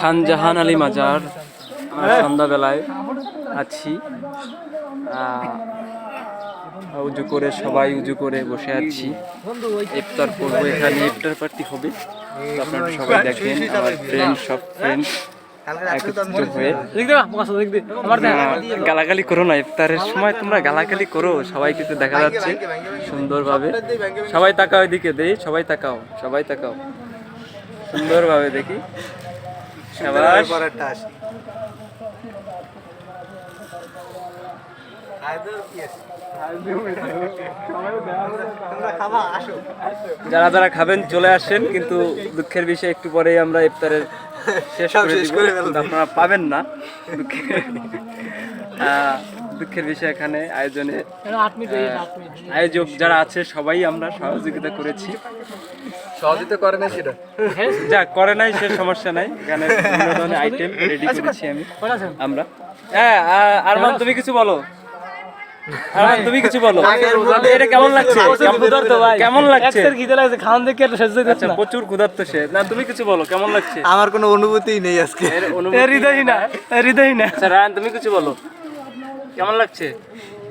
খান জাহান আলী মাজার সন্ধ্যাবেলায় আছি। উজু করে সবাই উজু করে বসে আছি। ইফতার করব এখানে ইফতার পার্টি হবে। আপনারা সবাই দেখেন আমার ফ্রেন্ড সব ফ্রেন্ড গালাগালি করো না ইফতারের সময় তোমরা গালাগালি করো সবাই কিন্তু দেখা যাচ্ছে সুন্দরভাবে। সবাই তাকাও এদিকে দেই সবাই তাকাও সবাই তাকাও। সুন্দরভাবে দেখি। যারা যারা খাবেন চলে আসেন কিন্তু দুঃখের বিষয় একটু পরেই আমরা ইফতারের শেষ করে আপনারা পাবেন না। দুঃখের দুঃখের বিষয় এখানে আয়োজনে। আয়োজক যারা আছে সবাই আমরা সহযোগিতা করেছি। সহযোগিতা করে না সেটা? যা করে নাই সে সমস্যা নাই। এখানে বিভিন্ন ধরনের আইটেম রেডি করেছি আমি। আমরা। হ্যাঁ আরমান তুমি কিছু বলো? আরমান তুমি কিছু বলো? এটা কেমন লাগছে? কেমন- কেমন লাগছে? আচ্ছা প্রচুর ক্ষুধার্ত সে। না তুমি কিছু বলো কেমন লাগছে? আমার কোনো অনুভূতি নেই আজকে। হৃদয় না হৃদয় না আচ্ছা রায়ন তুমি কিছু বলো? কেমন লাগছে?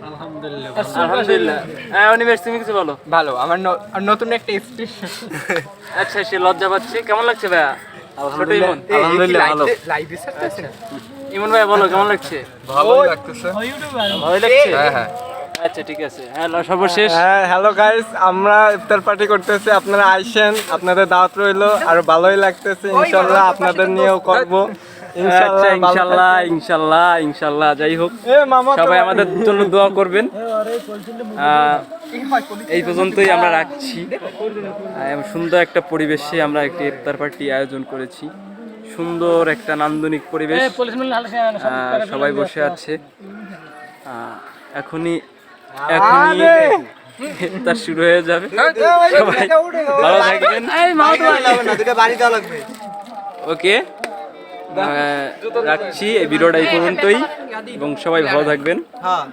আলহামদুলিল্লাহ হ্যাঁ অনিমেষ তুমি কিছু বলো? ভালো আমার নতুন একটা আচ্ছা সে লজ্জা পাচ্ছে। কেমন লাগছে ভাইয়া? ছোট ইমন। আলহামদুলিল্লাহ ভালো। ইমন ভাইয়া বলো কেমন লাগছে? ভালোই লাগতেছে। ভালোই লাগছে? হ্যাঁ হ্যাঁ। আচ্ছা ঠিক আছে। হ্যাঁ সর্বশেষ। হ্যাঁ হ্যালো গাইস আমরা ইফতার পার্টি করতেছি। আপনারা আইসেন আপনাদের দাওয়াত রইল আর ভালোই লাগতেছে। ইনশাল্লাহ আপনাদের নিয়েও করব। আচ্ছা ইনশাল্লাহ ইনশাল্লাহ ইনশাল্লাহ যাই হোক তো সবাই আমাদের জন্য দোয়া করবেন এই পর্যন্তই আমরা রাখছি সুন্দর একটা পরিবেশে আমরা একটি ইফতার পার্টি আয়োজন করেছি সুন্দর একটা নান্দনিক পরিবেশ সবাই বসে আছে এখনই এখনই ইফতার শুরু হয়ে যাবে সবাই ভালো থাকবেন ওকে রাখছি। এই ভিডিওটা এই পর্যন্তই এবং সবাই ভালো থাকবেন। হ্যাঁ।